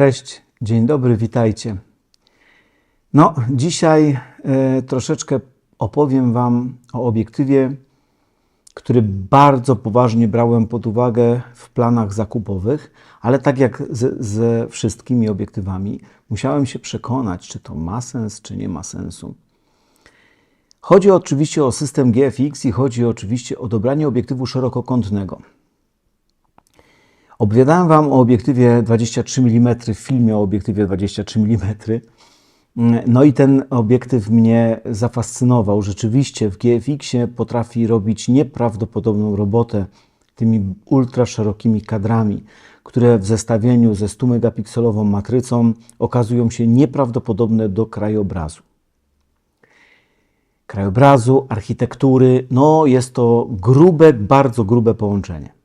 Cześć, dzień dobry, witajcie. No, dzisiaj e, troszeczkę opowiem Wam o obiektywie, który bardzo poważnie brałem pod uwagę w planach zakupowych, ale tak jak ze, ze wszystkimi obiektywami, musiałem się przekonać, czy to ma sens, czy nie ma sensu. Chodzi oczywiście o system GFX i chodzi oczywiście o dobranie obiektywu szerokokątnego. Opowiadałem Wam o obiektywie 23 mm w filmie o obiektywie 23 mm. No i ten obiektyw mnie zafascynował. Rzeczywiście w GFX-ie potrafi robić nieprawdopodobną robotę tymi ultra szerokimi kadrami, które w zestawieniu ze 100 megapikselową matrycą okazują się nieprawdopodobne do krajobrazu. Krajobrazu, architektury, no jest to grube, bardzo grube połączenie.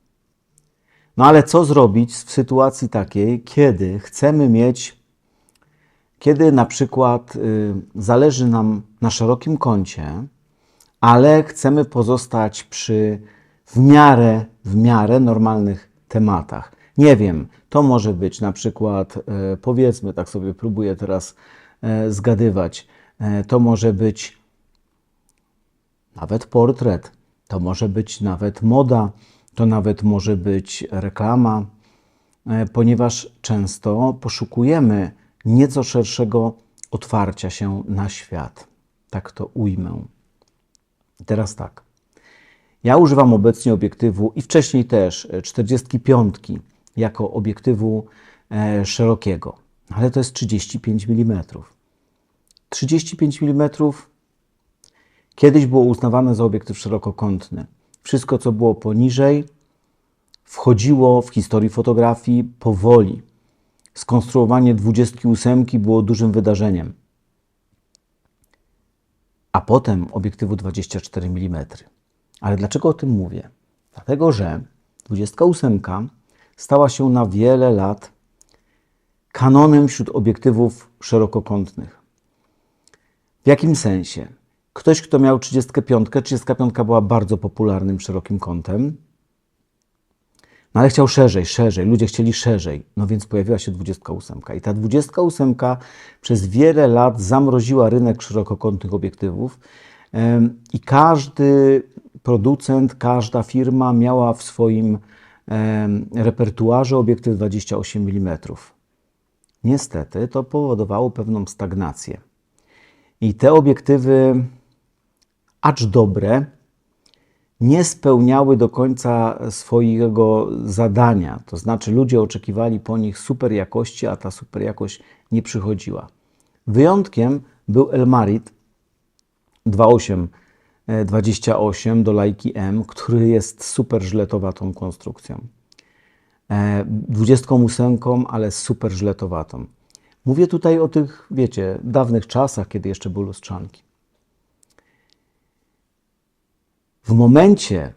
No ale co zrobić w sytuacji takiej, kiedy chcemy mieć, kiedy na przykład y, zależy nam na szerokim kącie, ale chcemy pozostać przy w miarę, w miarę normalnych tematach. Nie wiem, to może być na przykład, y, powiedzmy, tak sobie próbuję teraz y, zgadywać, y, to może być nawet portret, to może być nawet moda, to nawet może być reklama, e, ponieważ często poszukujemy nieco szerszego otwarcia się na świat. Tak to ujmę. Teraz tak. Ja używam obecnie obiektywu i wcześniej też 45 jako obiektywu e, szerokiego, ale to jest 35 mm. 35 mm kiedyś było uznawane za obiektyw szerokokątny. Wszystko, co było poniżej, wchodziło w historii fotografii powoli. Skonstruowanie 28 było dużym wydarzeniem. A potem obiektywu 24 mm. Ale dlaczego o tym mówię? Dlatego, że 28 stała się na wiele lat kanonem wśród obiektywów szerokokątnych. W jakim sensie? Ktoś, kto miał 35, 35 była bardzo popularnym szerokim kątem, no ale chciał szerzej, szerzej, ludzie chcieli szerzej, no więc pojawiła się 28. I ta 28 przez wiele lat zamroziła rynek szerokokątnych obiektywów i każdy producent, każda firma miała w swoim repertuarze obiektyw 28 mm. Niestety to powodowało pewną stagnację. I te obiektywy acz dobre, nie spełniały do końca swojego zadania. To znaczy, ludzie oczekiwali po nich super jakości, a ta super jakość nie przychodziła. Wyjątkiem był Elmarit 2828 do Leica M, który jest super żletowatą konstrukcją. 28, e, ale super żletowatą. Mówię tutaj o tych, wiecie, dawnych czasach, kiedy jeszcze były lustrzanki. W momencie,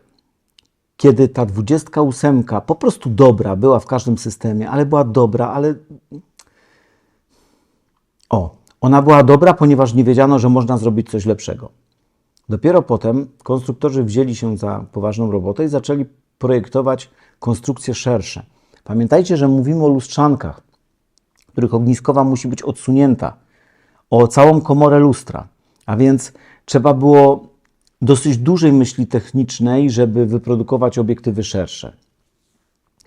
kiedy ta 28 po prostu dobra była w każdym systemie, ale była dobra, ale. O, ona była dobra, ponieważ nie wiedziano, że można zrobić coś lepszego. Dopiero potem konstruktorzy wzięli się za poważną robotę i zaczęli projektować konstrukcje szersze. Pamiętajcie, że mówimy o lustrzankach, których ogniskowa musi być odsunięta o całą komorę lustra, a więc trzeba było dosyć dużej myśli technicznej, żeby wyprodukować obiektywy szersze.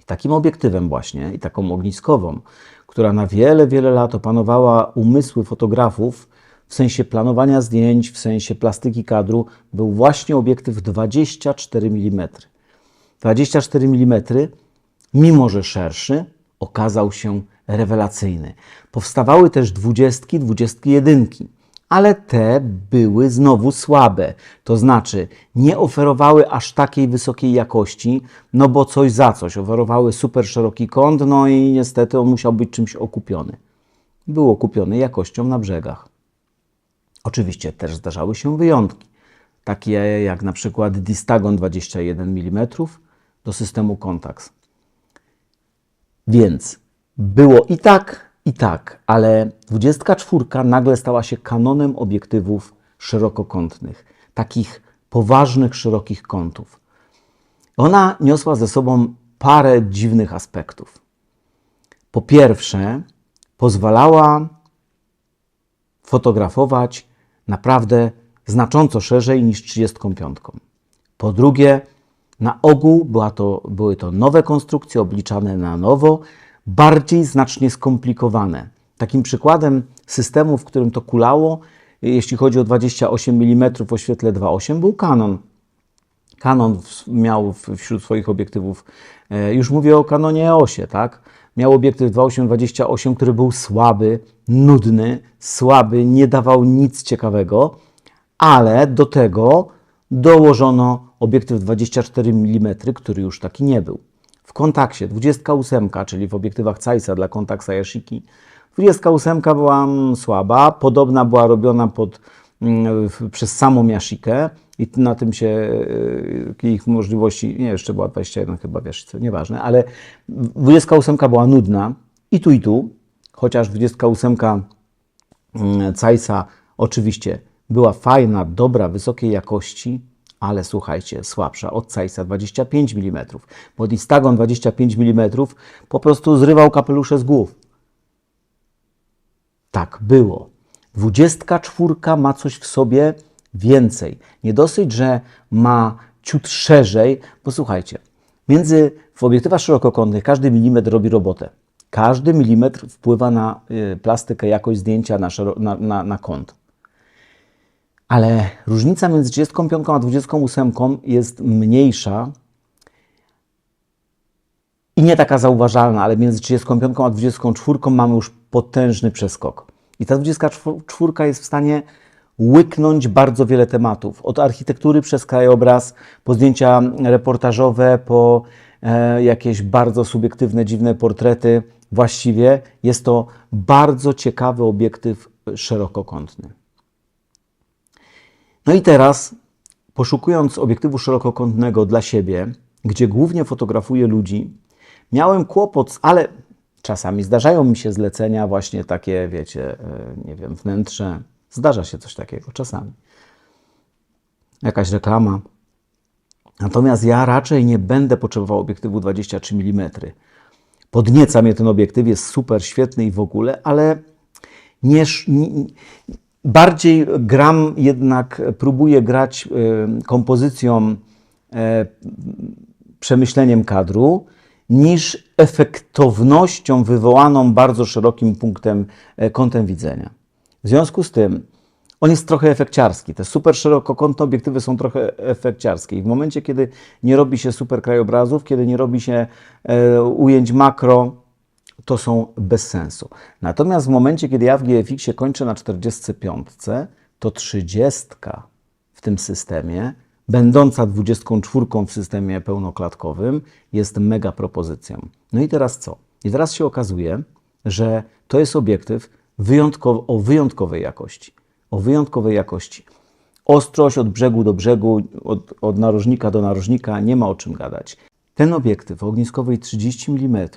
I takim obiektywem właśnie, i taką ogniskową, która na wiele, wiele lat opanowała umysły fotografów w sensie planowania zdjęć, w sensie plastyki kadru, był właśnie obiektyw 24 mm. 24 mm, mimo że szerszy, okazał się rewelacyjny. Powstawały też dwudziestki, dwudziestki jedynki ale te były znowu słabe. To znaczy, nie oferowały aż takiej wysokiej jakości, no bo coś za coś. Oferowały super szeroki kąt, no i niestety on musiał być czymś okupiony. Był okupiony jakością na brzegach. Oczywiście też zdarzały się wyjątki, takie jak na przykład Distagon 21 mm do systemu Contax. Więc było i tak, i tak, ale 24 nagle stała się kanonem obiektywów szerokokątnych, takich poważnych, szerokich kątów. Ona niosła ze sobą parę dziwnych aspektów. Po pierwsze, pozwalała fotografować naprawdę znacząco szerzej niż 35. Po drugie, na ogół była to, były to nowe konstrukcje obliczane na nowo, bardziej znacznie skomplikowane. Takim przykładem systemu, w którym to kulało, jeśli chodzi o 28 mm o świetle 2.8, był Canon. Canon miał wśród swoich obiektywów, e, już mówię o Canonie EOSie, tak? Miał obiektyw 28-28, który był słaby, nudny, słaby, nie dawał nic ciekawego, ale do tego dołożono obiektyw 24 mm, który już taki nie był. W kontakcie 28, czyli w obiektywach Zeissa dla kontakta Yashiki, 28 była mm, słaba, podobna była robiona pod, mm, przez samą Yashikę i na tym się e, ich możliwości, nie, jeszcze była 21 chyba w Yashice, nieważne, ale 28 była nudna. I tu i tu, chociaż 28 mm, Zeissa oczywiście była fajna, dobra, wysokiej jakości, ale słuchajcie, słabsza od Zeissa 25 mm, bo Instagon 25 mm po prostu zrywał kapelusze z głów. Tak było. 24 ma coś w sobie więcej. Nie dosyć, że ma ciut szerzej, bo słuchajcie, między w obiektywach szerokokątnych każdy milimetr robi robotę. Każdy milimetr wpływa na y, plastykę, jakość zdjęcia, na, na, na, na kąt. Ale różnica między 35 a 28 jest mniejsza i nie taka zauważalna, ale między 35 a 24 mamy już potężny przeskok. I ta 24 jest w stanie łyknąć bardzo wiele tematów. Od architektury przez krajobraz, po zdjęcia reportażowe, po e, jakieś bardzo subiektywne, dziwne portrety. Właściwie jest to bardzo ciekawy obiektyw szerokokątny. No i teraz, poszukując obiektywu szerokokątnego dla siebie, gdzie głównie fotografuję ludzi, miałem kłopot, ale czasami zdarzają mi się zlecenia właśnie takie, wiecie, e, nie wiem, wnętrze. Zdarza się coś takiego czasami. Jakaś reklama. Natomiast ja raczej nie będę potrzebował obiektywu 23 mm. Podnieca mnie ten obiektyw, jest super, świetny i w ogóle, ale nie, nie, bardziej gram jednak, próbuję grać y, kompozycją, e, przemyśleniem kadru, niż efektownością wywołaną bardzo szerokim punktem, e, kątem widzenia. W związku z tym on jest trochę efekciarski. Te super szerokokątne obiektywy są trochę efekciarskie. I w momencie, kiedy nie robi się super krajobrazów, kiedy nie robi się e, ujęć makro, to są bez sensu. Natomiast w momencie, kiedy ja w GFX-ie kończę na 45, to 30 w tym systemie, będąca 24 w systemie pełnoklatkowym, jest mega propozycją. No i teraz co? I teraz się okazuje, że to jest obiektyw wyjątkowo, o wyjątkowej jakości. O wyjątkowej jakości. Ostrość od brzegu do brzegu, od, od narożnika do narożnika, nie ma o czym gadać. Ten obiektyw o ogniskowej 30 mm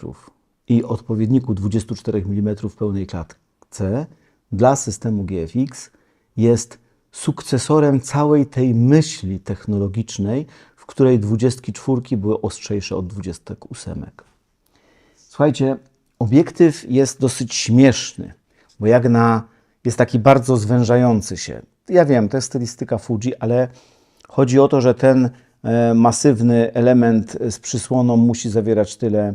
i odpowiedniku 24 mm w pełnej klatce dla systemu GFX jest sukcesorem całej tej myśli technologicznej, w której 24 były ostrzejsze od 28. Słuchajcie, obiektyw jest dosyć śmieszny, bo jak na jest taki bardzo zwężający się. Ja wiem, to jest stylistyka Fuji, ale chodzi o to, że ten e, masywny element z przysłoną musi zawierać tyle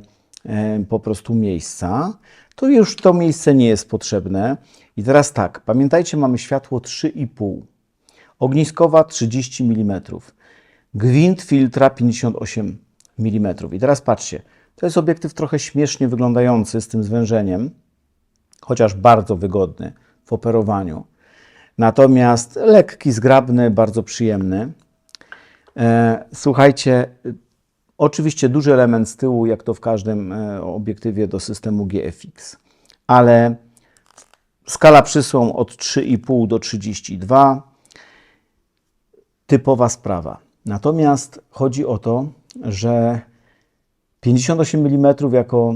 po prostu miejsca. To już to miejsce nie jest potrzebne. I teraz tak, pamiętajcie, mamy światło 3,5, ogniskowa 30 mm, gwint filtra 58 mm. I teraz patrzcie, to jest obiektyw trochę śmiesznie wyglądający z tym zwężeniem, chociaż bardzo wygodny w operowaniu. Natomiast lekki, zgrabny, bardzo przyjemny. E, Słuchajcie, oczywiście duży element z tyłu, jak to w każdym e, obiektywie do systemu GFX, ale skala przysłon od 3,5 do 32 typowa sprawa. Natomiast chodzi o to, że 58 mm jako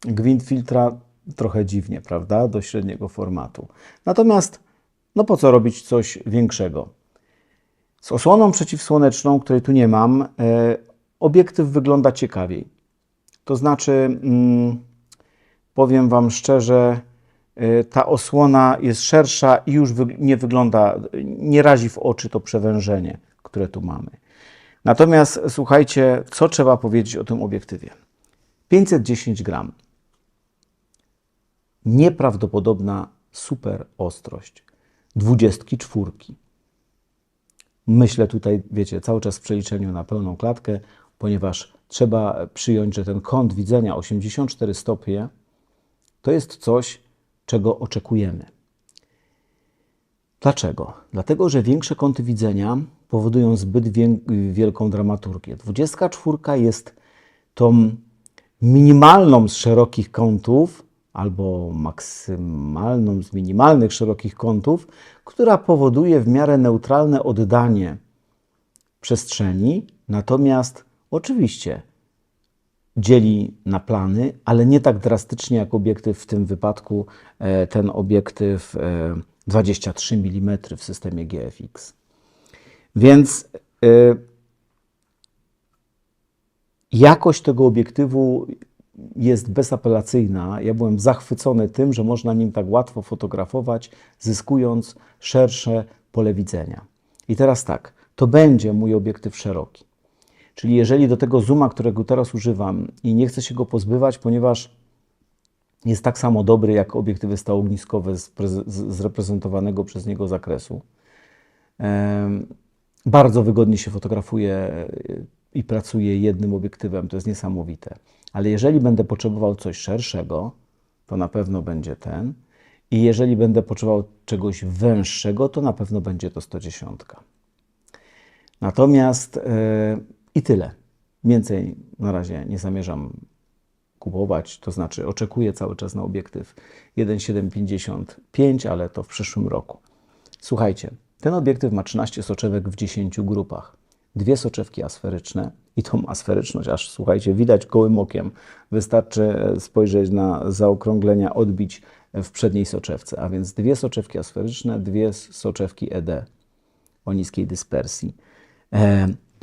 gwint filtra trochę dziwnie, prawda, do średniego formatu. Natomiast, no po co robić coś większego? Z osłoną przeciwsłoneczną, której tu nie mam, e, obiektyw wygląda ciekawiej. To znaczy, mm, powiem Wam szczerze, y, ta osłona jest szersza i już nie wygląda, nie razi w oczy to przewężenie, które tu mamy. Natomiast słuchajcie, co trzeba powiedzieć o tym obiektywie? 510 gram. Nieprawdopodobna super ostrość. 24. Myślę tutaj, wiecie, cały czas w przeliczeniu na pełną klatkę, ponieważ trzeba przyjąć, że ten kąt widzenia 84 stopnie to jest coś, czego oczekujemy. Dlaczego? Dlatego, że większe kąty widzenia powodują zbyt wielką dramaturgię. 24 jest tą minimalną z szerokich kątów, albo maksymalną z minimalnych szerokich kątów, która powoduje w miarę neutralne oddanie przestrzeni, natomiast oczywiście dzieli na plany, ale nie tak drastycznie jak obiektyw w tym wypadku, e, ten obiektyw e, 23 mm w systemie GFX. Więc e, jakość tego obiektywu jest bezapelacyjna. Ja byłem zachwycony tym, że można nim tak łatwo fotografować, zyskując szersze pole widzenia. I teraz tak, to będzie mój obiektyw szeroki. Czyli jeżeli do tego zooma, którego teraz używam i nie chcę się go pozbywać, ponieważ jest tak samo dobry jak obiektywy stałoogniskowe z, z reprezentowanego przez niego zakresu, Bardzo wygodnie się fotografuje e, i pracuje jednym obiektywem, to jest niesamowite. Ale jeżeli będę potrzebował coś szerszego, to na pewno będzie ten. I jeżeli będę potrzebował czegoś węższego, to na pewno będzie to 110. Natomiast e, i tyle. Więcej na razie nie zamierzam kupować, to znaczy oczekuję cały czas na obiektyw 1.755, ale to w przyszłym roku. Słuchajcie, ten obiektyw ma 13 soczewek w 10 grupach. Dwie soczewki asferyczne i tą asferyczność, aż słuchajcie, widać gołym okiem. Wystarczy e, spojrzeć na zaokrąglenia odbić w przedniej soczewce, a więc dwie soczewki asferyczne, dwie soczewki ED o niskiej dyspersji.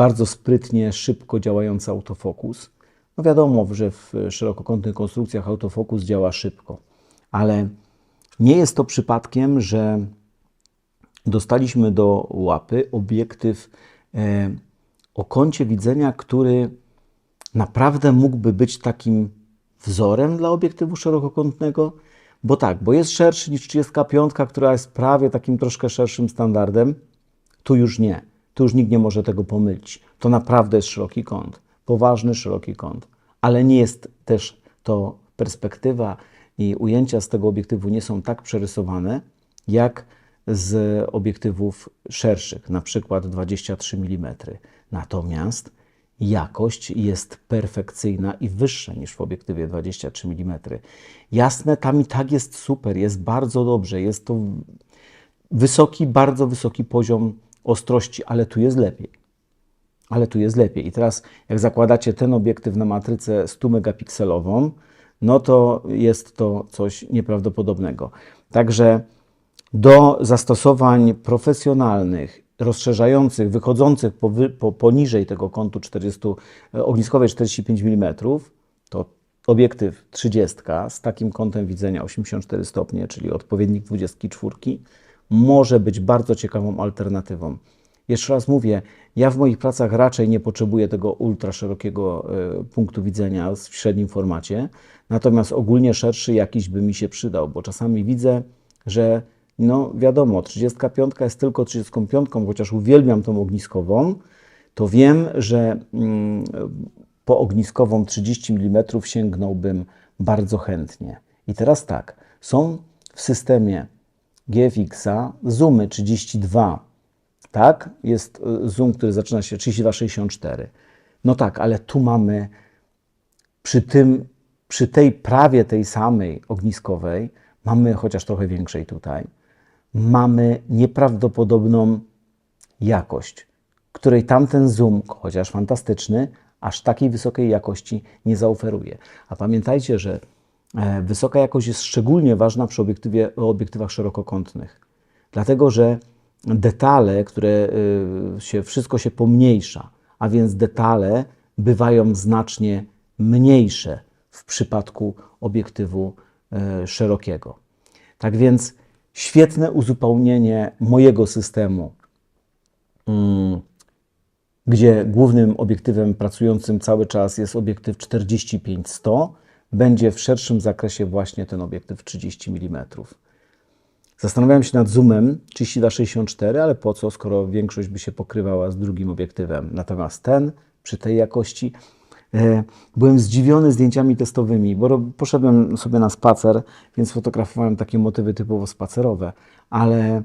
Bardzo sprytnie, szybko działający autofokus. No wiadomo, że w szerokokątnych konstrukcjach autofokus działa szybko, ale nie jest to przypadkiem, że dostaliśmy do łapy obiektyw e, o kącie widzenia, który naprawdę mógłby być takim wzorem dla obiektywu szerokokątnego? Bo tak, bo jest szerszy niż 35, która jest prawie takim troszkę szerszym standardem. Tu już nie. Tu już nikt nie może tego pomylić. To naprawdę jest szeroki kąt. Poważny, szeroki kąt. Ale nie jest też to perspektywa i ujęcia z tego obiektywu nie są tak przerysowane, jak z obiektywów szerszych, na przykład 23 mm. Natomiast jakość jest perfekcyjna i wyższa niż w obiektywie 23 mm. Jasne, tam i tak jest super, jest bardzo dobrze, jest to wysoki, bardzo wysoki poziom ostrości, ale tu jest lepiej. Ale tu jest lepiej. I teraz, jak zakładacie ten obiektyw na matrycę 100 megapikselową, no to jest to coś nieprawdopodobnego. Także do zastosowań profesjonalnych, rozszerzających, wychodzących powy, po, poniżej tego kątu 40, e, ogniskowej 45 mm, to obiektyw 30 z takim kątem widzenia 84 stopnie, czyli odpowiednik 24, może być bardzo ciekawą alternatywą. Jeszcze raz mówię, ja w moich pracach raczej nie potrzebuję tego ultra szerokiego e, punktu widzenia w średnim formacie, natomiast ogólnie szerszy jakiś by mi się przydał, bo czasami widzę, że no wiadomo, 35 jest tylko 35, chociaż uwielbiam tą ogniskową, to wiem, że mm, po ogniskową 30 mm sięgnąłbym bardzo chętnie. I teraz tak, są w systemie GFX-a zoomy 32, tak? Jest y, zoom, który zaczyna się 32-64. No tak, ale tu mamy przy tym, przy tej prawie tej samej ogniskowej, mamy chociaż trochę większej tutaj, mamy nieprawdopodobną jakość, której tamten zoom, chociaż fantastyczny, aż takiej wysokiej jakości nie zaoferuje. A pamiętajcie, że wysoka jakość jest szczególnie ważna przy obiektywie, obiektywach szerokokątnych, dlatego że detale, które y, się, wszystko się pomniejsza, a więc detale bywają znacznie mniejsze w przypadku obiektywu e, szerokiego. Tak więc świetne uzupełnienie mojego systemu, mm, gdzie głównym obiektywem pracującym cały czas jest obiektyw 45-100, będzie w szerszym zakresie właśnie ten obiektyw 30 mm. Zastanawiałem się nad zoomem 32-64, ale po co, skoro większość by się pokrywała z drugim obiektywem. Natomiast ten, przy tej jakości, e, byłem zdziwiony zdjęciami testowymi, bo poszedłem sobie na spacer, więc fotografowałem takie motywy typowo spacerowe, ale,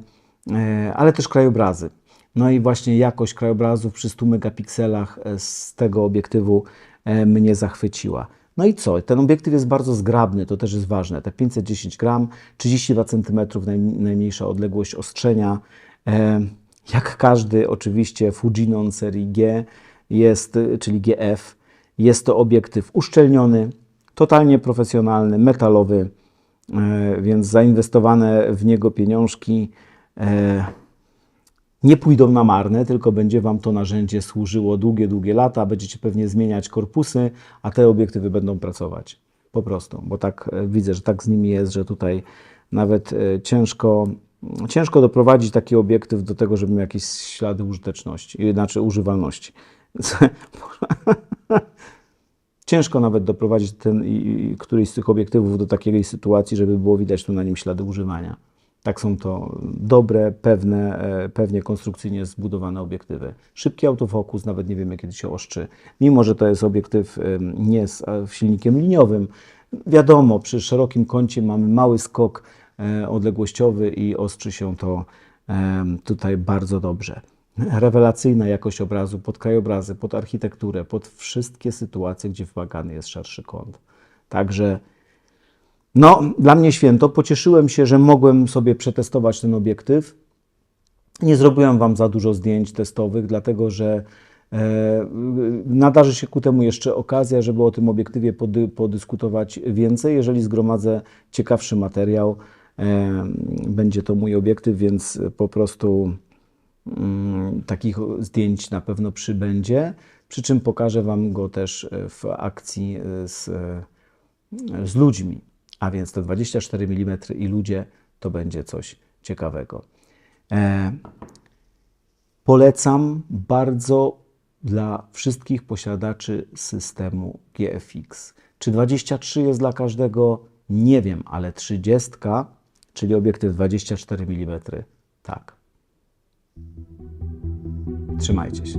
e, ale też krajobrazy. No i właśnie jakość krajobrazów przy 100 megapikselach e, z tego obiektywu e, mnie zachwyciła. No i co? Ten obiektyw jest bardzo zgrabny, to też jest ważne. Te 510 gram, 32 cm naj- najmniejsza odległość ostrzenia. E, Jak każdy, oczywiście, Fujinon serii G jest, czyli GF, jest to obiektyw uszczelniony, totalnie profesjonalny, metalowy, e, więc zainwestowane w niego pieniążki e, nie pójdą na marne, tylko będzie Wam to narzędzie służyło długie, długie lata. Będziecie pewnie zmieniać korpusy, a te obiektywy będą pracować. Po prostu, bo tak e, widzę, że tak z nimi jest, że tutaj nawet e, ciężko, ciężko doprowadzić taki obiektyw do tego, żeby miał jakieś ślady użyteczności, znaczy używalności. Ciężko nawet doprowadzić ten, któryś z tych obiektywów do takiej sytuacji, żeby było widać tu na nim ślady używania. Tak są to dobre, pewne, e, pewnie konstrukcyjnie zbudowane obiektywy. Szybki autofokus, nawet nie wiemy kiedy się oszczy. Mimo, że to jest obiektyw nie z e, silnikiem liniowym, wiadomo, przy szerokim kącie mamy mały skok e, odległościowy i ostrzy się to tutaj bardzo dobrze. Rewelacyjna jakość obrazu pod krajobrazy, pod architekturę, pod wszystkie sytuacje, gdzie wymagany jest szerszy kąt. Także no, dla mnie święto. Pocieszyłem się, że mogłem sobie przetestować ten obiektyw. Nie zrobiłem Wam za dużo zdjęć testowych, dlatego że e, nadarzy się ku temu jeszcze okazja, żeby o tym obiektywie pody, podyskutować więcej. Jeżeli zgromadzę ciekawszy materiał, e, będzie to mój obiektyw, więc po prostu mm, takich zdjęć na pewno przybędzie. Przy czym pokażę Wam go też w akcji z, z ludźmi. A więc te 24 mm i ludzie to będzie coś ciekawego. E, polecam bardzo dla wszystkich posiadaczy systemu GFX. Czy 23 jest dla każdego? Nie wiem, ale 30, czyli obiektyw 24 mm, tak. Trzymajcie się.